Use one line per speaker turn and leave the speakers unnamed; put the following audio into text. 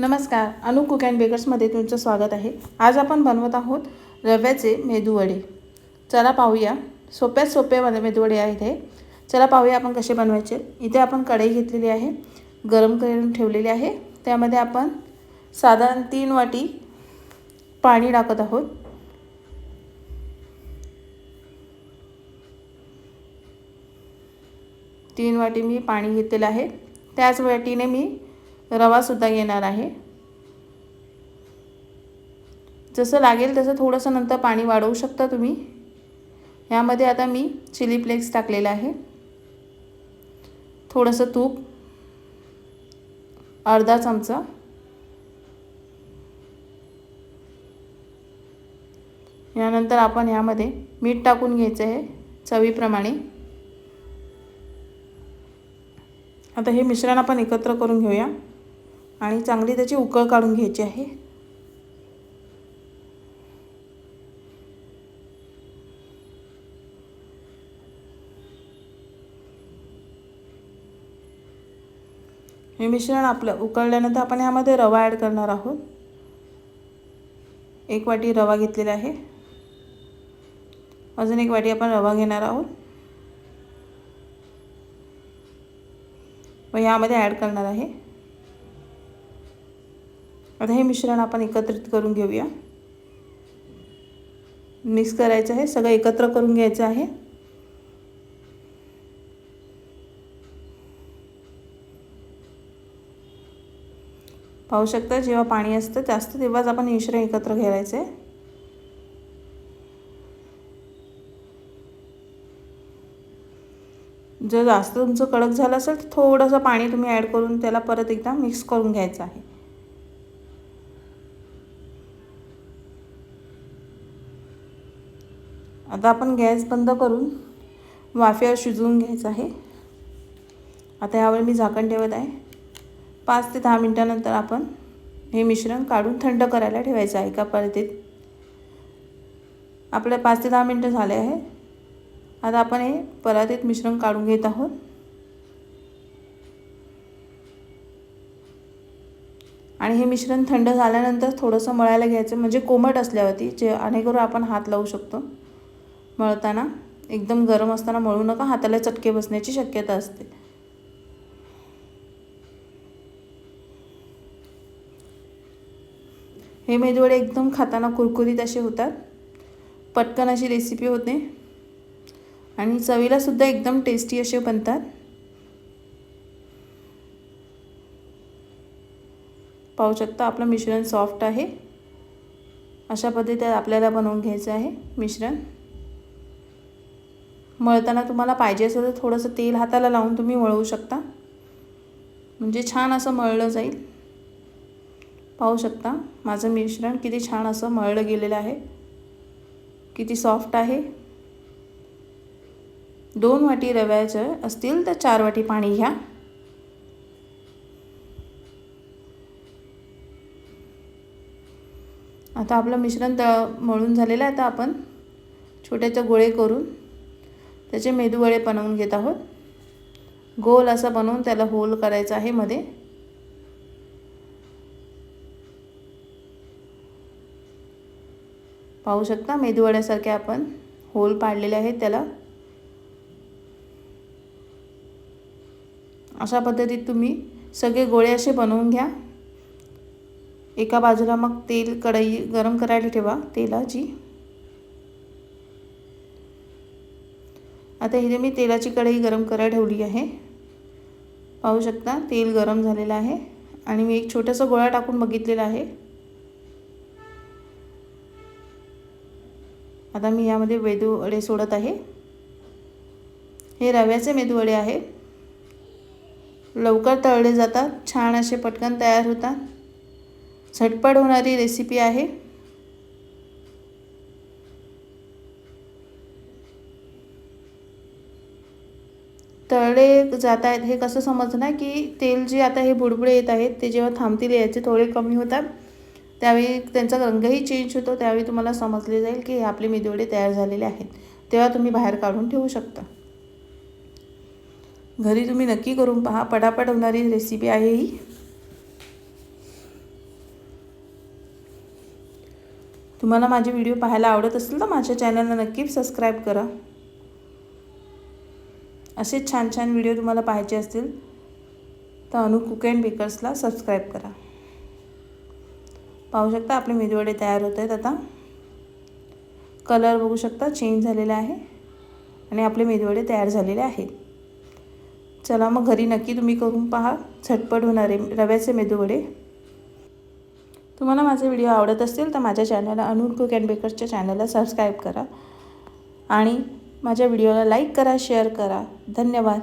नमस्कार अनु cook and बेकर्समध्ये तुमचं स्वागत आहे. आज आपण बनवत आहोत रव्याचे मेदूवडे चला पाहूया. सोप्यात सोपे मला मेदूवडे आहेत हे. चला पाहूया आपण कसे बनवायचे. इथे आपण कढई घेतलेली आहे गरम करून ठेवलेली आहे. त्यामध्ये आपण साधारण तीन वाटी पाणी टाकत आहोत. तीन वाटी मी पाणी घेतलेलं आहे. त्याच वाटीने मी रवासुद्धा येणार आहे. जसं लागेल तसं थोडंसं नंतर पाणी वाढवू शकता तुम्ही. यामध्ये आता मी चिली फ्लेक्स टाकलेलं आहे. थोडंसं तूप अर्धा चमचा. यानंतर आपण यामध्ये मीठ टाकून घ्यायचं आहे चवीप्रमाणे. आता हे मिश्रण आपण एकत्र करून घेऊया. आणि चांगली त्याची उकळ काढून घ्यायची आहे. हे मिश्रण आपलं उकळल्यानंतर आपण यामध्ये रवा ॲड करणार आहोत. एक वाटी रवा घेतलेला आहे. अजून एक वाटी आपण रवा घेणार आहोत. व यामध्ये ॲड करणार आहे. आता हे मिश्रण आपण एकत्रित करून घेऊया. मिक्स करायचं आहे सगळं एकत्र करून घ्यायचं आहे. पाहू शकता जेव्हा पाणी असतं जास्त तेव्हाच आपण मिश्रण एकत्र घ्यायचं आहे. जर जास्त तुमचं कडक झालं असेल तर थोडंसं पाणी तुम्ही ॲड करून त्याला परत एकदा मिक्स करून घ्यायचं आहे. आता आपण गॅस बंद करून वाफेवर शिजवून घ्यायचं आहे. आता यावर मी झाकण ठेवत आहे. पाच ते दहा मिनटानंतर आपण हे मिश्रण काढून थंड करायला ठेवायचं आहे एका परतीत. आपल्या पाच ते दहा मिनटं झाले आहे. आता आपण हे परातीत मिश्रण काढून घेत आहोत. आणि हे मिश्रण थंड झाल्यानंतर थोडंसं मळायला घ्यायचं म्हणजे कोमट असल्यावरती जे अनेकरून आपण हात लावू शकतो. मळताना एकदम गरम असताना मळू नका हाताला चटके बसण्याची शक्यता असते. हे मेदवडे एकदम खाताना कुरकुरीत असे होतात. पटकन अशी रेसिपी होते. आणि चवीलासुद्धा एकदम टेस्टी असे बनतात. पाहू शकता आपलं मिश्रण सॉफ्ट आहे. अशा पद्धतीत आपल्याला बनवून घ्यायचं आहे मिश्रण. मळताना तुम्हाला पाहिजे असेल तर थोडंसं तेल हाताला लावून तुम्ही मळवू शकता. म्हणजे छान असं मळलं जाईल. पाहू शकता माझं मिश्रण किती छान असं मळलं गेलेलं आहे. किती सॉफ्ट आहे. दोन वाटी रव्याचं असतील तर चार वाटी पाणी घ्या. आता आपलं मिश्रण त मळून झालेलं आहे आता आपण. छोट्याचे गोळे करून. त्याचे मेदूवडे बनवून घेत आहोत. गोल असं बनवून त्याला होल करायचा आहे मध्ये. पाहू शकता मेदूवड्यासारखे आपण होल पाडलेले आहेत त्याला. अशा पद्धतीत तुम्ही सगळे गोळे असे बनवून घ्या. एका बाजूला मग तेल कढई गरम करायला ठेवा तेलाची. आता इथे मी तेलाची कढई गरम करायला ठेवली आहे. पाहू शकता तेल गरम झालेलं आहे आणि मी एक छोटासा गोळा टाकून बघितलेला आहे. आता मी यामध्ये मेदूवडे सोडत आहे. हे रव्याचे मेदूवडे आहे. लवकर तळले जातात छान असे पटकन तयार होतात. झटपट होणारी रेसिपी आहे. तळले जात आहेत हे कसं समजणार की तेल जे आता हे बुडबुडे येत आहेत ते जेव्हा थांबतील याचे थोडे कमी होतात त्यावेळी त्यांचा रंगही चेंज होतो त्यावेळी तुम्हाला समजले जाईल की हे आपले मेदवडे तयार झालेले आहेत. तेव्हा तुम्ही बाहेर काढून ठेवू शकता. घरी तुम्ही नक्की करून पहा पटापट होणारी रेसिपी आहे ही. तुम्हाला माझे व्हिडिओ पाहायला आवडत असेल तर माझ्या चॅनलला नक्की सबस्क्राईब करा. असे छान छान व्हिडिओ तुम्हाला पाहायचे असतील तर अनु कुक अँड बेकर्सला सबस्क्राईब करा. पाहू शकता आपले मेदूवडे तयार होत आहेत आता. कलर बघू शकता चेंज झालेला आहे आणि आपले मेदूवडे तयार झालेले आहेत. चला मग घरी नक्की तुम्ही करून पहा झटपट होणारे रव्याचे मेदूवडे. तुम्हाला माझे व्हिडिओ आवडत असतील तर माझ्या चॅनलला अनुर कुक अँड बेकर्सच्या चॅनलला सबस्क्राईब करा. आणि माझ्या व्हिडिओला लाईक करा शेअर करा. धन्यवाद.